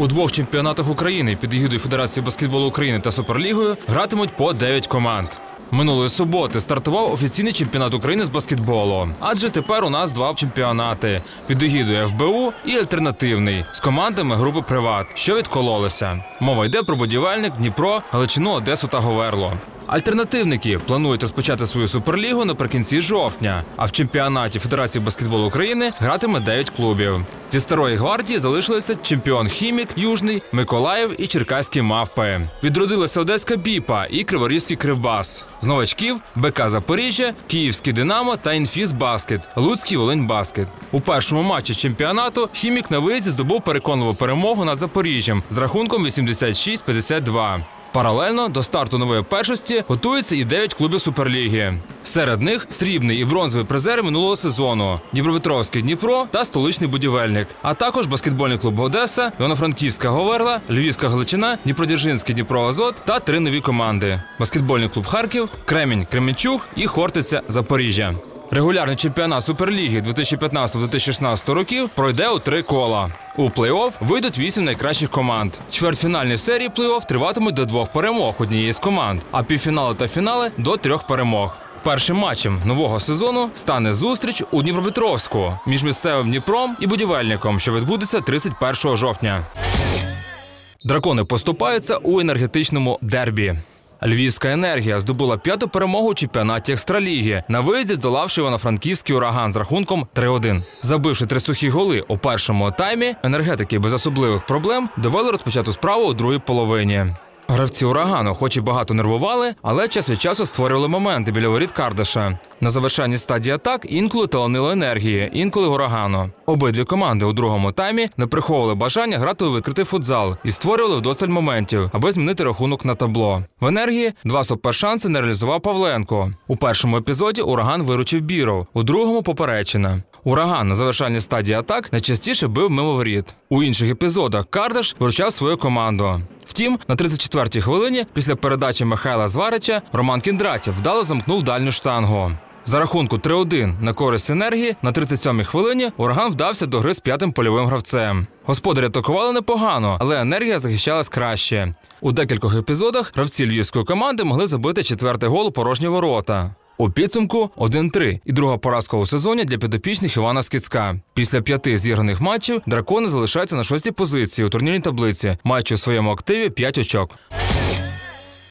У двох чемпіонатах України під егідою Федерації баскетболу України та Суперлігою гратимуть по 9 команд. Минулої суботи стартував офіційний чемпіонат України з баскетболу. Адже тепер у нас два чемпіонати під егідою ФБУ і альтернативний з командами групи Приват, що відкололися. Мова йде про будівельник, Дніпро, Галичину, Одесу та Говерло. Альтернативники планують розпочати свою суперлігу наприкінці жовтня. А в чемпіонаті Федерації баскетболу України гратиме 9 клубів. Зі старої гвардії залишилися чемпіон Хімік, Южний, Миколаїв і Черкаські мавпи. Відродилася Одеська Біпа і Криворізький Кривбас. З новачків БК Запоріжжя, Київський Динамо та Інфіс Баскет, Луцький Волинь Баскет. У першому матчі чемпіонату Хімік на виїзді здобув переконливу перемогу над Запоріжжям з рахунком 86-52. Паралельно до старту нової першості готуються і 9 клубів Суперліги. Серед них срібний і бронзовий призери минулого сезону: Дніпропетровський Дніпро та столичний будівельник, а також баскетбольний клуб Одеса, Івано-Франківська Говерла, Львівська Галичина, Дніпродзержинський Дніпро Азот та три нові команди: баскетбольний клуб Харків, Кремінь Кременчуг і Хортиця Запоріжжя. Регулярний чемпіонат Суперліги 2015-2016 років пройде у три кола. У плей-офф вийдуть вісім найкращих команд. Чвертьфінальні серії плей-офф триватимуть до двох перемог однієї з команд, а півфінали та фінали до трьох перемог. Першим матчем нового сезону стане зустріч у Дніпропетровську між місцевим Дніпром і будівельником, що відбудеться 31 жовтня. Дракони поступаються у енергетичному дербі. Львівська енергія здобула п'яту перемогу у чемпіонаті екстраліги на виїзді, здолавши івано-франківський ураган з рахунком 3-1. Забивши три сухі голи у першому таймі, енергетики без особливих проблем довели розпочату справу у другій половині. Гравці урагану, хоч і багато нервували, але час від часу створювали моменти біля воріт Кардаша. На завершенні стадії атак інколи таланило енергії, інколи урагану. Обидві команди у другому таймі не приховували бажання грати у відкритий футзал і створювали вдосталь моментів, аби змінити рахунок на табло. В енергії два супершанси не реалізував Павленко. У першому епізоді ураган виручив Біров, у другому поперечина. Ураган на завершальній стадії атак найчастіше бив мимо воріт. У інших епізодах Кардаш виручав свою команду. Втім, на 34-й хвилині після передачі Михайла Зварича Роман Кіндратів вдало замкнув дальню штангу. За рахунку 3-1 на користь енергії на 37-й хвилині ураган вдався до гри з п'ятим польовим гравцем. Господарі атакували непогано, але енергія захищалась краще. У декількох епізодах гравці львівської команди могли забити четвертий гол у порожні ворота. У підсумку 1-3 і друга поразка у сезоні для підопічних Івана Скіцька. Після п'яти зіграних матчів дракони залишаються на шостій позиції у турнірній таблиці, маючи у своєму активі 5 очок.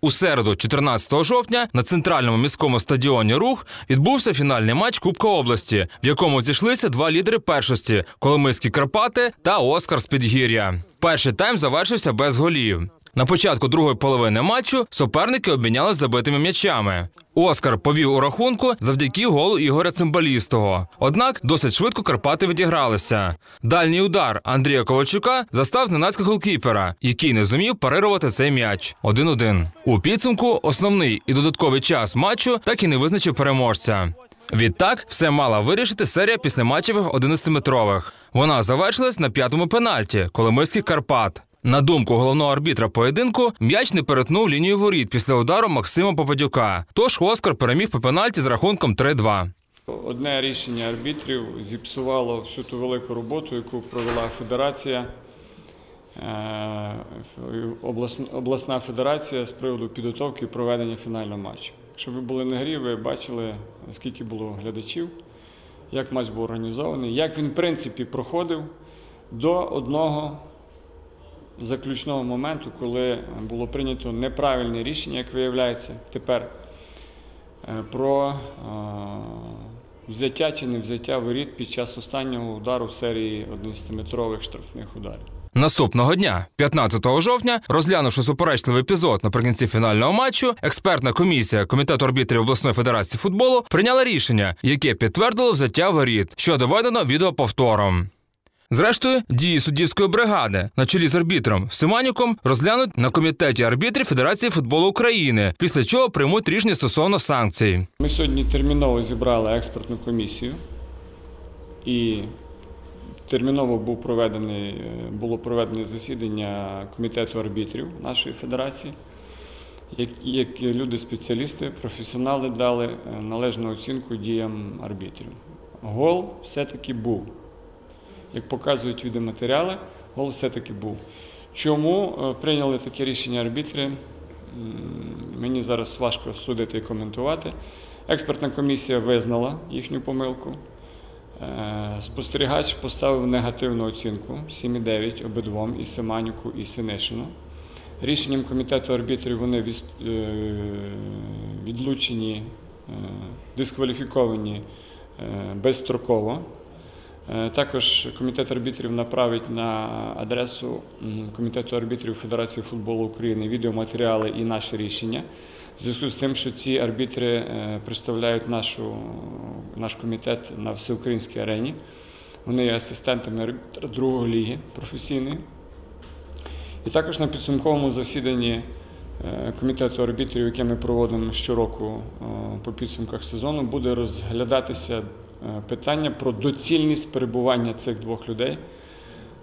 У середу, 14 жовтня, на центральному міському стадіоні Рух відбувся фінальний матч Кубка області, в якому зійшлися два лідери першості Коломийські Карпати та Оскар з Підгір'я. Перший тайм завершився без голів. На початку другої половини матчу суперники обмінялись забитими м'ячами. Оскар повів у рахунку завдяки голу Ігоря Цимбалістого. Однак досить швидко Карпати відігралися. Дальній удар Андрія Ковальчука застав зненацька голкіпера, який не зумів парирувати цей м'яч. 1-1. У підсумку основний і додатковий час матчу так і не визначив переможця. Відтак все мала вирішити серія післяматчевих 11-метрових. Вона завершилась на п'ятому пенальті Коломийських Карпат. На думку головного арбітра поєдинку, м'яч не перетнув лінію воріт після удару Максима Попадюка. Тож Оскар переміг по пенальті з рахунком 3-2. Одне рішення арбітрів зіпсувало всю ту велику роботу, яку провела федерація, е, обласна, обласна федерація з приводу підготовки і проведення фінального матчу. Якщо ви були на грі, ви бачили, скільки було глядачів, як матч був організований, як він, в принципі, проходив до одного заключного моменту, коли було прийнято неправильне рішення, як виявляється тепер, е, про е, взяття чи не взяття воріт під час останнього удару в серії 11-метрових штрафних ударів. Наступного дня, 15 жовтня, розглянувши суперечливий епізод наприкінці фінального матчу, експертна комісія комітету арбітрів обласної федерації футболу прийняла рішення, яке підтвердило взяття воріт, що доведено відеоповтором. Зрештою, дії суддівської бригади на чолі з арбітром Симанюком розглянуть на комітеті арбітрів Федерації футболу України, після чого приймуть рішення стосовно санкцій. Ми сьогодні терміново зібрали експертну комісію і терміново був проведений, було проведене засідання комітету арбітрів нашої федерації. Як люди-спеціалісти, професіонали дали е, належну оцінку діям арбітрів. Гол все-таки був. Як показують відеоматеріали, гол все-таки був. Чому е, прийняли таке рішення арбітри? Мені зараз важко судити і коментувати. Експертна комісія визнала їхню помилку. Е, Спостерігач поставив негативну оцінку 7,9 обидвом і Семанюку, і Синишину. Рішенням комітету арбітрів вони е, відлучені, дискваліфіковані безстроково. Е, Також комітет арбітрів направить на адресу комітету арбітрів Федерації футболу України відеоматеріали і наші рішення. В зв'язку з тим, що ці арбітри е, представляють нашу, наш комітет на всеукраїнській арені. Вони є асистентами другої ліги професійної. І також на підсумковому засіданні е, комітету арбітрів, яке ми проводимо щороку по підсумках сезону, буде розглядатися питання про доцільність перебування цих двох людей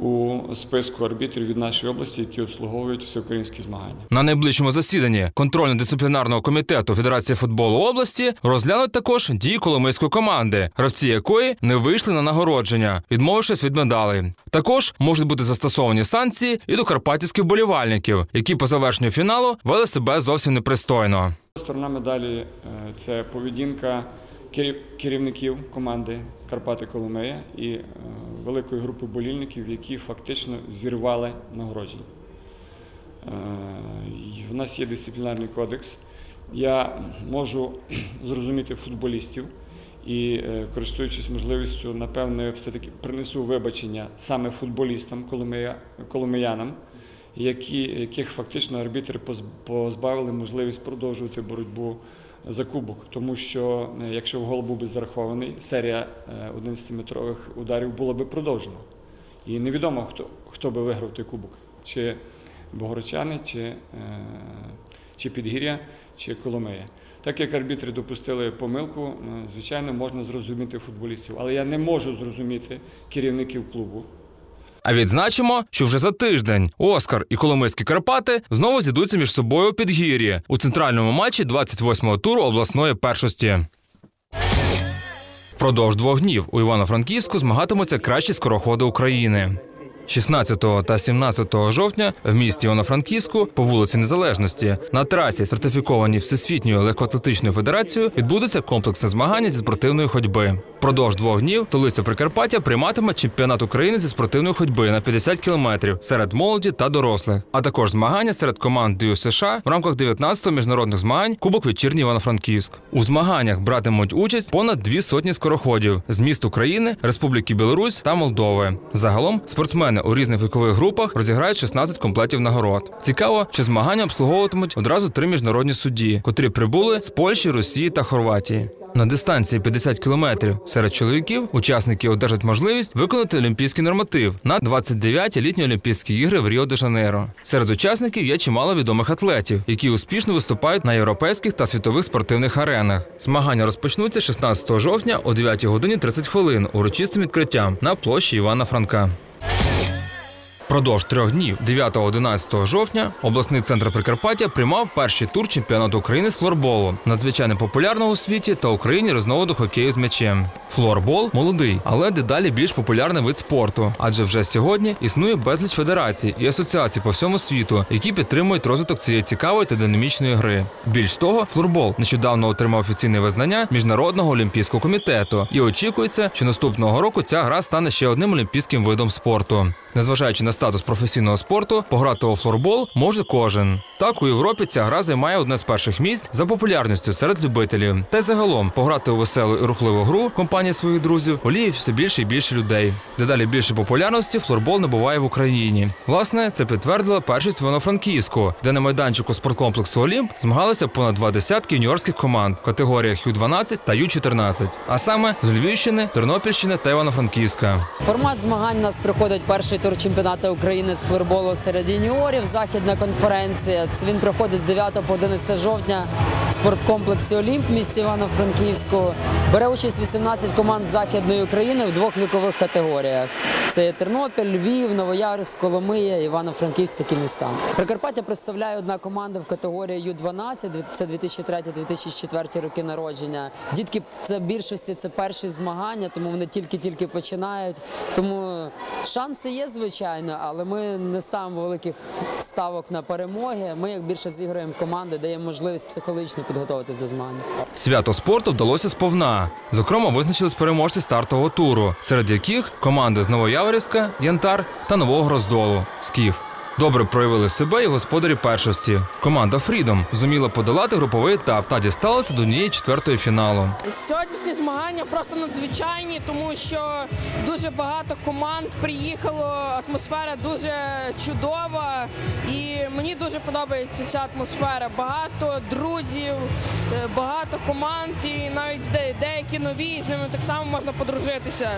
у списку арбітрів від нашої області, які обслуговують всеукраїнські змагання. На найближчому засіданні контрольно-дисциплінарного комітету Федерації футболу області розглянуть також дії коломийської команди, гравці якої не вийшли на нагородження, відмовившись від медалей. Також можуть бути застосовані санкції і до карпатівських болівальників, які по завершенню фіналу вели себе зовсім непристойно. Сторона медалі е, це поведінка керівників команди Карпати Коломея і е, великої групи болільників, які фактично зірвали нагородження. Е, В нас є дисциплінарний кодекс. Я можу зрозуміти футболістів і, е, користуючись можливістю, напевне, все-таки принесу вибачення саме футболістам, коломия- коломиянам, які, яких фактично арбітри поз- позбавили можливість продовжувати боротьбу за кубок. Тому що е, якщо гол був би зарахований, серія е, 11-метрових ударів була би продовжена. І невідомо, хто, хто би виграв той кубок. Чи Богородчани, чи, е, чи Підгір'я, чи Коломия. Так як арбітри допустили помилку, е, звичайно, можна зрозуміти футболістів. Але я не можу зрозуміти керівників клубу, А відзначимо, що вже за тиждень Оскар і Коломийські Карпати знову зійдуться між собою у підгір'ї у центральному матчі 28-го туру обласної першості. Впродовж двох днів у Івано-Франківську змагатимуться кращі скороходи України. 16 та 17 жовтня в місті Івано-Франківську по вулиці Незалежності на трасі, сертифікованій Всесвітньою легкоатлетичною федерацією, відбудеться комплексне змагання зі спортивної ходьби. Впродовж двох днів столиця Прикарпаття прийматиме чемпіонат України зі спортивної ходьби на 50 кілометрів серед молоді та дорослих, а також змагання серед команд ДЮС США в рамках 19-го міжнародних змагань Кубок вечірній Івано-Франківськ. У змаганнях братимуть участь понад дві сотні скороходів з міст України, Республіки Білорусь та Молдови. Загалом спортсмени у різних вікових групах розіграють 16 комплектів нагород. Цікаво, що змагання обслуговуватимуть одразу три міжнародні судді, котрі прибули з Польщі, Росії та Хорватії. На дистанції 50 кілометрів серед чоловіків учасники одержать можливість виконати олімпійський норматив на 29-ті літні Олімпійські ігри в Ріо-де-Жанейро. Серед учасників є чимало відомих атлетів, які успішно виступають на європейських та світових спортивних аренах. Змагання розпочнуться 16 жовтня о 9 годині 30 хвилин урочистим відкриттям на площі Івана Франка. Продовж трьох днів, 9-11 жовтня, обласний центр Прикарпаття приймав перший тур чемпіонату України з флорболу, надзвичайно популярного у світі та Україні різновиду хокею з м'ячем. Флорбол молодий, але дедалі більш популярний вид спорту, адже вже сьогодні існує безліч федерацій і асоціацій по всьому світу, які підтримують розвиток цієї цікавої та динамічної гри. Більш того, флорбол нещодавно отримав офіційне визнання міжнародного олімпійського комітету, і очікується, що наступного року ця гра стане ще одним олімпійським видом спорту. Незважаючи на статус професійного спорту, пограти у флорбол може кожен. Так у Європі ця гра займає одне з перших місць за популярністю серед любителів. Та й загалом пограти у веселу і рухливу гру компанії своїх друзів воліє все більше і більше людей. Дедалі більше популярності флорбол набуває в Україні. Власне, це підтвердила першість в Івано-Франківську, де на майданчику спорткомплексу Олімп змагалися понад два десятки юніорських команд в категоріях Ю-12 та Ю-14, а саме з Львівщини, Тернопільщини та Івано-Франківська. Формат змагань у нас проходить перший тур чемпіонату України з флорболу серед юніорів. Західна конференція. Він проходить з 9 по 11 жовтня спорткомплексі Олімп місті Івано-Франківську. Бере участь 18 команд Західної України в двох вікових категоріях. Це є Тернопіль, Львів, Новоярськ, Коломия, Івано-Франківськ такі міста. Прикарпаття представляє одна команда в категорії Ю-12, це 2003-2004 роки народження. Дітки це більшості це перші змагання, тому вони тільки-тільки починають. Тому шанси є, звичайно, але ми не ставимо великих ставок на перемоги. Ми як більше зіграємо команди, даємо можливість психологічно підготуватись до змагань. Свято спорту вдалося сповна. Зокрема, визначились переможці стартового туру, серед яких команди з Новояворівська, Янтар та Нового Гроздолу Скіф. Добре проявили себе і господарі першості. Команда Фрідом зуміла подолати груповий етап та дісталася до однієї четвертої фіналу. Сьогоднішні змагання просто надзвичайні, тому що дуже багато команд приїхало. Атмосфера дуже чудова, і мені дуже подобається ця атмосфера. Багато друзів, е, багато команд, і навіть де- деякі нові, з ними так само можна подружитися.